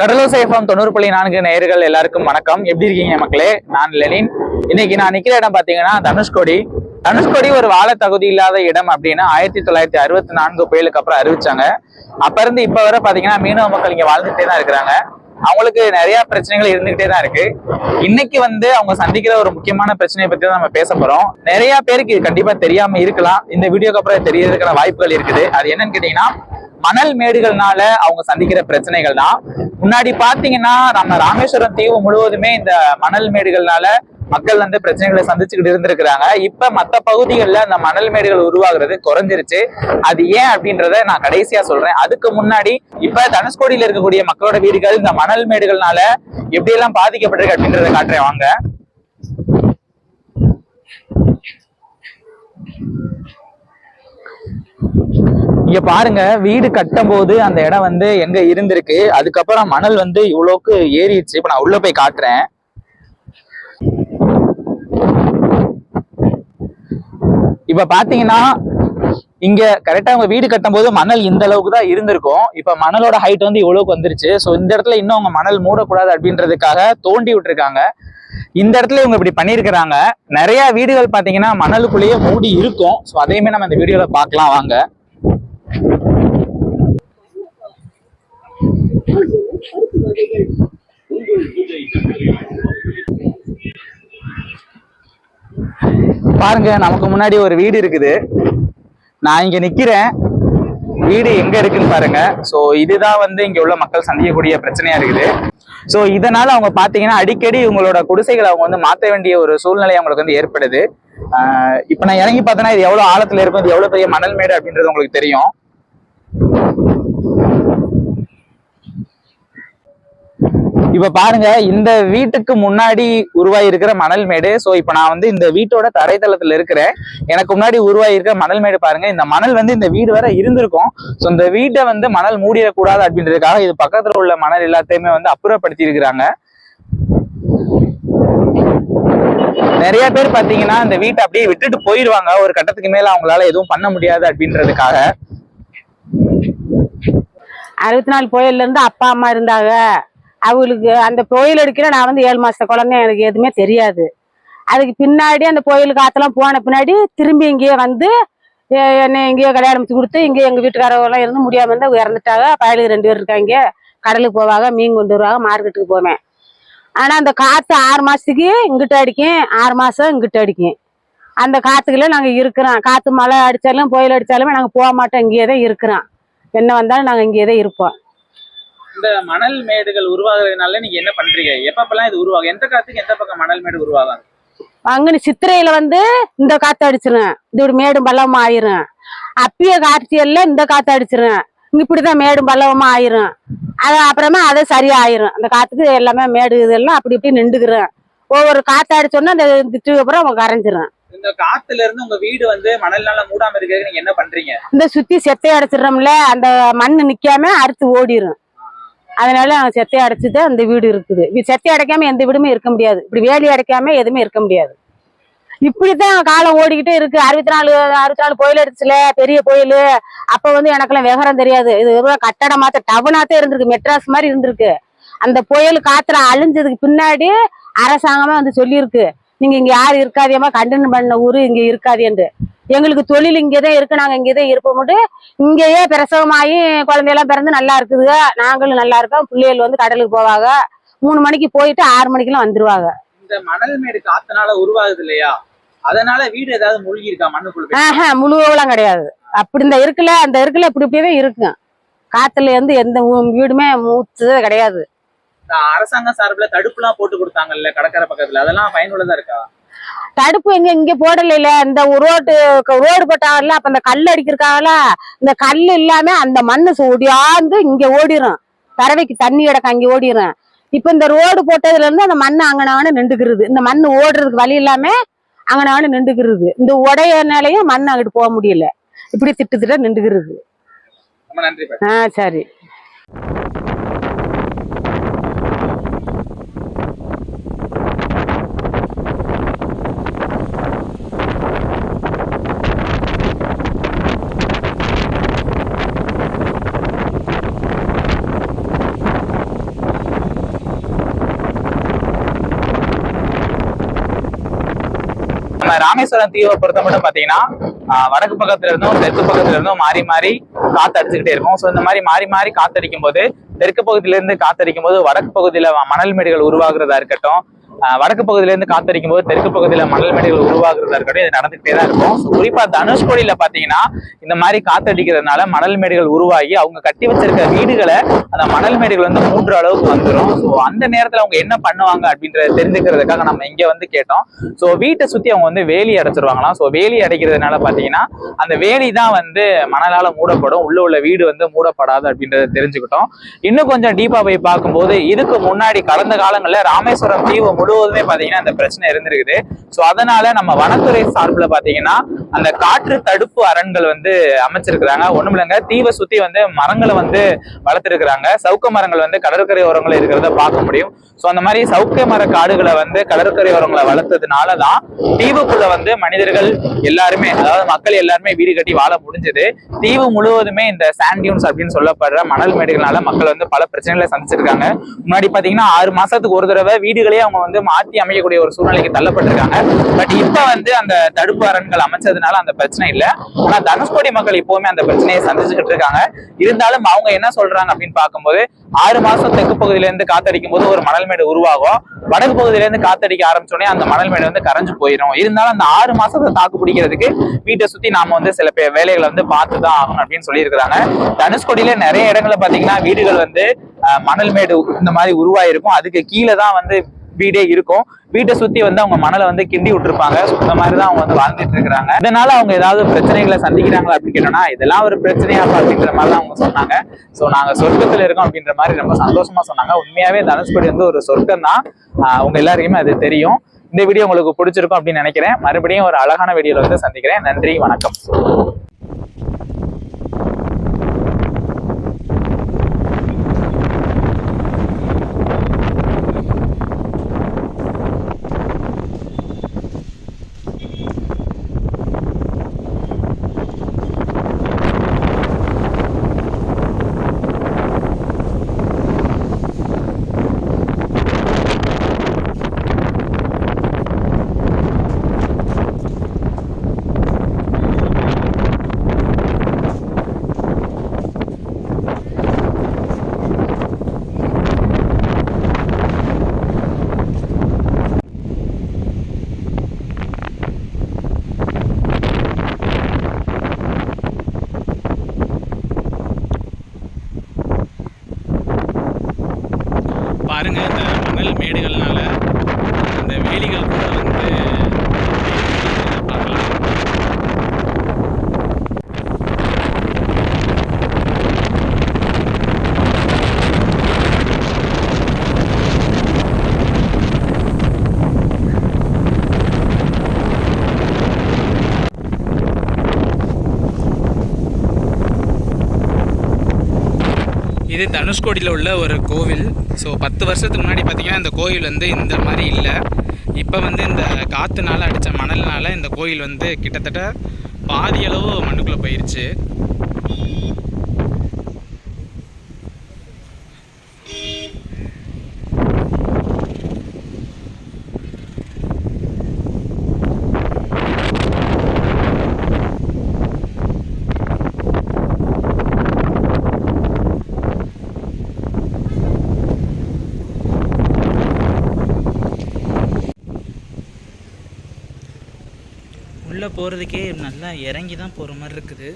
கடலூர் சேஃபம் தொண்ணூறு புள்ளி நான்கு நேயர்கள் எல்லாருக்கும் வணக்கம். எப்படி இருக்கீங்க மக்களே? நான் லெனின். இன்னைக்கு நான் நிக்கிற இடம் பாத்தீங்கன்னா தனுஷ்கோடி. தனுஷ்கோடி ஒரு வாழ தகுதி இல்லாத இடம் அப்படின்னு ஆயிரத்தி தொள்ளாயிரத்தி அறுபத்தி நான்கு புயலுக்கு அப்புறம் அறிவிச்சாங்க. அப்ப இருந்து இப்ப வரை பாத்தீங்கன்னா மீனவ மக்கள் இங்க வாழ்ந்துட்டே தான் இருக்கிறாங்க. அவங்களுக்கு நிறைய பிரச்சனைகள் இருந்துகிட்டே தான் இருக்கு. இன்னைக்கு வந்து அவங்க சந்திக்கிற ஒரு முக்கியமான பிரச்சனையை பத்தி தான் நம்ம பேச போறோம். நிறைய பேருக்கு கண்டிப்பா தெரியாம இருக்கலாம். இந்த வீடியோக்கு அப்புறம் தெரியறதுக்கான வாய்ப்புகள் இருக்குது. அது என்னன்னு கேட்டீங்கன்னா மணல் மேடுகள்னால அவங்க சந்திக்கிற பிரச்சனைகள் தான் முன்னாடி பாத்தீங்கன்னா நம்ம ராமேஸ்வரம் தீவு முழுவதுமே இந்த மணல் மேடுகள்னால மக்கள் வந்து பிரச்சனைகளை சந்திச்சுக்கிட்டு இருந்திருக்கிறாங்க. இப்ப மத்த பகுதிகளில் அந்த மணல் மேடுகள் உருவாகிறது குறைஞ்சிருச்சு. அது ஏன் அப்படின்றத நான் கடைசியா சொல்றேன். அதுக்கு முன்னாடி இப்ப தனுஷ்கோடியில இருக்கக்கூடிய மக்களோட வீடுகள் இந்த மணல் மேடுகள்னால எப்படி எல்லாம் பாதிக்கப்பட்டிருக்கு அப்படின்றத காட்டுறேன். வாங்க. இங்க பாருங்க வீடு கட்டும் போது அந்த இடம் வந்து எங்க இருந்திருக்கு. அதுக்கப்புறம் மணல் வந்து இவ்வளோக்கு ஏறிடுச்சு. இப்ப நான் உள்ள போய் காட்டுறேன். இப்ப பாத்தீங்கன்னா இங்க கரெக்டா அவங்க வீடு கட்டும் போது மணல் இந்த அளவுக்கு தான் இருந்திருக்கும். இப்ப மணலோட ஹைட் வந்து இவ்வளவுக்கு வந்துருச்சு. ஸோ இந்த இடத்துல இன்னும் அவங்க மணல் மூடக்கூடாது அப்படின்றதுக்காக தோண்டி விட்டுருக்காங்க. இந்த இடத்துல இவங்க இப்படி பண்ணியிருக்கிறாங்க. நிறைய வீடுகள் பாத்தீங்கன்னா மணலுக்குள்ளேயே மூடி இருக்கும். ஸோ அதையுமே நம்ம இந்த வீடியோல பார்க்கலாம் வாங்க. பாருங்க நமக்கு முன்னாடி ஒரு வீடு இருக்குது. நான் இங்க நிக்கிறேன். வீடு எங்க இருக்குன்னு பாருங்க. சோ இதுதான் வந்து இங்க உள்ள மக்கள் சந்திக்கக்கூடிய பிரச்சனையா இருக்குது. சோ இதனால அவங்க பாத்தீங்கன்னா அடிக்கடி உங்களோட குடிசைகளை அவங்க வந்து மாத்த வேண்டிய ஒரு சூழ்நிலை அவங்களுக்கு வந்து ஏற்படுது. இப்ப நான் இறங்கி பார்த்தேன்னா இது எவ்வளவு ஆழத்துல இருக்கும் இது எவ்வளவு பெரிய மணல் மேடு அப்படின்றது உங்களுக்கு தெரியும். இப்ப பாருங்க இந்த வீட்டுக்கு முன்னாடி உருவாகி இருக்கிற மணல் மேடு. சோ இப்ப நான் வந்து இந்த வீட்டோட தரைத்தளத்துல இருக்கிறேன். எனக்கு முன்னாடி உருவாகி இருக்கிற மணல் மேடு பாருங்க. இந்த மணல் வந்து இந்த வீடு வரை இருந்திருக்கும். சோ இந்த வீட்டை வந்து மணல் மூடிடக்கூடாது அப்படின்றதுக்காக இது பக்கத்துல உள்ள மணல் எல்லாத்தையுமே வந்து அப்புறப்படுத்தி இருக்கிறாங்க நிறைய பேர் பாத்தீங்கன்னா இந்த வீட்டை அப்படியே விட்டுட்டு போயிடுவாங்க ஒரு கட்டத்துக்கு மேல அவங்களால எதுவும் பண்ண முடியாது அப்படின்றதுக்காக. அறுபத்தி நாலு புயல்ல இருந்து அப்பா அம்மா இருந்தாங்க. அவங்களுக்கு அந்த புயல் அடிக்கிற நான் வந்து ஏழு மாச குழந்தை எனக்கு எதுவுமே தெரியாது. அதுக்கு பின்னாடி அந்த புயல் காத்தெல்லாம் போன பின்னாடி திரும்பி இங்கேயே வந்து என்னை இங்கேயோ கல்யாணம் முடிச்சு கொடுத்து இங்கே எங்கள் வீட்டுக்காரவெல்லாம் இருந்து முடியாமல் இருந்தால் இறந்துட்டாங்க. பயலுக்கு ரெண்டு பேர் இருக்காங்க. கடலுக்கு போவாங்க மீன் கொண்டு வருவாங்க மார்க்கெட்டுக்கு போவேன். ஆனால் அந்த காற்று ஆறு மாதத்துக்கு இங்கிட்ட அடிக்கும். ஆறு மாதம் இங்கிட்ட அடிக்கும். அந்த காற்றுக்குள்ளே நாங்கள் இருக்கிறோம். காற்று மழை அடித்தாலும் புயல் அடித்தாலுமே நாங்கள் போக மாட்டோம். இங்கேயே தான் இருக்கிறோம். என்ன வந்தாலும் நாங்கள் இங்கேயே தான் இருப்போம். இந்த மணல் மேடுகள் உருவாகுறதுனால நீங்க என்ன பண்றீங்க? எப்பப்பெல்லாம் இது உருவாகும்? எந்த காத்துக்கு எந்த பக்கம் மணல் மேடு உருவாகும்? அங்கனி சித்திரையில வந்து இந்த காத்து அடிச்சிரும் இது இப்படி மேடும் பள்ளமா ஆயிரும். அப்பயே கார்த்தியல்ல இந்த காத்து அடிச்சிரும் இப்படிதான் மேடும் பள்ளமா ஆயிரும். அது அப்புறமா அது சரியா ஆயிரும் அந்த காத்துக்கு எல்லாமே மேடு இதெல்லாம் அப்படி இப்படி நின்றுக்கிறோம் ஒவ்வொரு காத்து அடிச்சோன்னா அந்த திட்டுக்கு அப்புறம் அவங்க கரைஞ்சிரும். இந்த காத்துல இருந்து உங்க வீடு வந்து மணல்னால மூடாம இருக்கிறதுக்கு நீங்க என்ன பண்றீங்க? இந்த சுத்தி செத்தை அடைச்சிடுறோம்ல அந்த மண் நிக்காம அறுத்து ஓடிரும். அதனால நாங்க செத்தை தான் அந்த வீடு இருக்குது. செத்தை அடைக்காம எந்த வீடுமே இருக்க முடியாது. இப்படி வேலி அடைக்காம எதுவுமே இருக்க முடியாது. இப்படித்தான் காலம் ஓடிக்கிட்டே இருக்கு. அறுபத்தி நாலு அறுபத்தி நாலு கோயில் அடிச்சுல பெரிய கோயில் அப்ப வந்து எனக்கெல்லாம் விவரம் தெரியாது. இது வெறும் கட்டடமாத்த டவுனாத்தே இருந்திருக்கு. மெட்ராஸ் மாதிரி இருந்திருக்கு. அந்த புயல் காத்துல அழிஞ்சதுக்கு பின்னாடி அரசாங்கமே வந்து சொல்லியிருக்கு. நீங்க இங்க யாரு இருக்காதியமா கண்டனம் பண்ண ஊரு இங்க இருக்காதேன்ட்டு. எங்களுக்கு தொழில் இங்கதான் இருக்கு நாங்க இங்கதான் இருப்போம்ட்டு இங்கேயே பிரசவமாகி குழந்தையெல்லாம் பிறந்து நல்லா இருக்குதுங்க. நாங்களும் நல்லா இருக்கோம். பிள்ளைகள் வந்து கடலுக்கு போவாங்க. மூணு மணிக்கு போயிட்டு ஆறு மணிக்கெல்லாம் வந்துருவாங்க. இந்த மணல் மேடு காத்துனால உருவாகுது இல்லையா? அதனால வீடு ஏதாவது மூழ்கி இருக்கா மண்ணுக்குள்ள? ஆஹா முழுவெல்லாம் கிடையாது. அப்படி இந்த இருக்குல்ல அந்த இருக்குல்ல இப்படி இப்படியே இருக்கும் காத்துல இருந்து எந்த வீடுமே மூச்சதே கிடையாது. இந்த அரசாங்க சார்பில் தடுப்புலாம் போட்டு கொடுத்தாங்கல்ல கடற்கரை பக்கத்துல. அதெல்லாம் பயனுள்ளதா இருக்கா? தடுப்பு எங்க இங்க போடல இந்த ரோடு ரோடு போட்டாங்கல்ல அப்ப அந்த கல் அடிக்கிறக்காகல இந்த கல் இல்லாம அந்த மண்ணு ஒடியாந்து இங்க ஓடிரும். பறவைக்கு தண்ணி கிடக்க அங்க ஓடிரும். இப்ப இந்த ரோடு போட்டதுல இருந்து அந்த மண்ணு அங்கனான நின்றுக்கிறது இந்த மண்ணு ஓடுறதுக்கு வழி இல்லாம அங்கனான நின்றுக்கிறது இந்த உடையனாலையும் மண் அங்கிட்டு போக முடியல. இப்படி திட்டு திட்ட நின்றுக்கிறது. ஆ சரி. நம்ம ராமேஸ்வரம் தீவை பொறுத்த மட்டும் பாத்தீங்கன்னா வடக்கு பக்கத்துல இருந்தும் தெற்கு பக்கத்துல இருந்தும் மாறி மாறி காத்து அடிச்சுக்கிட்டே இருக்கும். ஸோ இந்த மாதிரி மாறி மாறி காத்தடிக்கும் போது தெற்கு பகுதியில இருந்து காத்தடிக்கும் போது வடக்கு பகுதியில மணல் மேடுகள் உருவாகுறதா இருக்கட்டும் வடக்கு பகுதியிலேருந்து காத்தடிக்கும் போது தெற்கு பகுதியில் மணல் மேடைகள் உருவாகிறதா இருக்கட்டும் இது நடந்துகிட்டே தான் இருக்கும். ஸோ குறிப்பா தனுஷ்கோடியில பாத்தீங்கன்னா இந்த மாதிரி காத்தடிக்கிறதுனால மணல் மேடுகள் உருவாகி அவங்க கட்டி வச்சிருக்க வீடுகளை அந்த மணல் மேடுகள் வந்து மூன்று அளவுக்கு வந்துடும் ஸோ அந்த நேரத்தில் அவங்க என்ன பண்ணுவாங்க அப்படின்றத தெரிஞ்சுக்கிறதுக்காக நம்ம இங்கே வந்து கேட்டோம். ஸோ வீட்டை சுற்றி அவங்க வந்து வேலி அடைச்சிருவாங்களாம். ஸோ வேலி அடைக்கிறதுனால பார்த்தீங்கன்னா அந்த வேலி தான் வந்து மணலால் மூடப்படும். உள்ள உள்ள வீடு வந்து மூடப்படாது அப்படின்றத தெரிஞ்சுக்கிட்டோம். இன்னும் கொஞ்சம் டீப்பாக போய் பார்க்கும்போது இதுக்கு முன்னாடி கடந்த காலங்களில் ராமேஸ்வரம் தீவு முழுவதுமே பாத்தீங்கன்னா அந்த பிரச்சனை இருந்திருக்குது. ஸோ அதனால நம்ம வனத்துறை சார்பில் பாத்தீங்கன்னா அந்த காற்று தடுப்பு அரண்கள் வந்து அமைச்சிருக்கிறாங்க. ஒண்ணும் இல்லைங்க தீவை சுத்தி வந்து மரங்களை வந்து வளர்த்துருக்குறாங்க. சவுக்க மரங்கள் வந்து கடற்கரை ஓரங்களில் இருக்கிறத பார்க்க முடியும். ஸோ அந்த மாதிரி சவுக்க மர காடுகளை வந்து கடற்கரை ஓரங்களை வளர்த்ததுனால தான் தீவுக்குள்ள வந்து மனிதர்கள் எல்லாருமே அதாவது மக்கள் எல்லாருமே வீடு கட்டி வாழ முடிஞ்சது. தீவு முழுவதுமே இந்த சாண்டியூன்ஸ் அப்படின்னு சொல்லப்படுற மணல் மேடுகளால மக்கள் வந்து பல பிரச்சனைகளை சந்திச்சிருக்காங்க. முன்னாடி பாத்தீங்கன்னா ஆறு மாசத்துக்கு ஒரு தடவை வீடுகளே அவங்க வந்து மாற்றி அமைக்கக்கூடிய ஒரு சூழ்நிலைக்கு தள்ளப்பட்டிருக்காங்க. பட் இப்போ வந்து அந்த தடுப்பு அரண்கள் அமைச்சதுனால அந்த பிரச்சனை இல்லை. ஆனால் தனுஷ்கோடி மக்கள் இப்போவுமே அந்த பிரச்சனையை சந்திச்சுக்கிட்டு இருக்காங்க. இருந்தாலும் அவங்க என்ன சொல்றாங்க அப்படின்னு பார்க்கும்போது ஆறு மாசம் தெற்கு பகுதியில இருந்து காத்தடிக்கும் போது ஒரு மணல் மேடு உருவாகும். வடக்கு பகுதியில இருந்து காத்தடிக்க ஆரம்பிச்சோடனே அந்த மணல் மேடு வந்து கரைஞ்சு போயிடும் இருந்தாலும் அந்த ஆறு மாசத்தை தாக்கு பிடிக்கிறதுக்கு வீட்டை சுத்தி நாம வந்து சில பேர் வேலைகளை வந்து பார்த்து தான் ஆகணும் அப்படின்னு சொல்லியிருக்கிறாங்க. தனுஷ்கோடியில நிறைய இடங்கள்ல பாத்தீங்கன்னா வீடுகள் வந்து மணல் மேடு இந்த மாதிரி உருவாயிருக்கும். அதுக்கு கீழே தான் வந்து வீடே இருக்கும். வீட்டை சுத்தி வந்து அவங்க மணலை வந்து கிண்டி விட்டுருப்பாங்க. ஸோ இந்த மாதிரி தான் அவங்க வந்து வாழ்ந்துட்டு இருக்கிறாங்க. இதனால அவங்க ஏதாவது பிரச்சனைகளை சந்திக்கிறாங்களா அப்படின்னு கேட்டோம்னா இதெல்லாம் ஒரு பிரச்சனையா அப்படின்ற மாதிரி தான் அவங்க சொன்னாங்க. ஸோ நாங்க சொர்க்கத்துல இருக்கோம் அப்படின்ற மாதிரி ரொம்ப சந்தோஷமா சொன்னாங்க. உண்மையாவே தனுஷ்கோடி வந்து ஒரு சொர்க்கம் தான். உங்க எல்லாருக்குமே அது தெரியும். இந்த வீடியோ உங்களுக்கு பிடிச்சிருக்கும் அப்படின்னு நினைக்கிறேன். மறுபடியும் ஒரு அழகான வீடியோல வந்து சந்திக்கிறேன். நன்றி வணக்கம். பாருங்க அந்த மணல் மேடுகள்னால அந்த வேலிகள் கூட வந்து பார்க்கலாம். இது தனுஷ்கோடியில் உள்ள ஒரு கோவில். ஸோ பத்து வருஷத்துக்கு முன்னாடி பார்த்தீங்கன்னா இந்த கோவில் வந்து இந்த மாதிரி இல்லை. இப்போ வந்து இந்த காற்றுனால அடித்த மணல்னால இந்த கோயில் வந்து கிட்டத்தட்ட பாதி அளவு மண்ணுக்குள்ளே போயிருச்சு உள்ளே போகிறதுக்கே நல்லா இறங்கி தான் போகிற மாதிரி இருக்குது.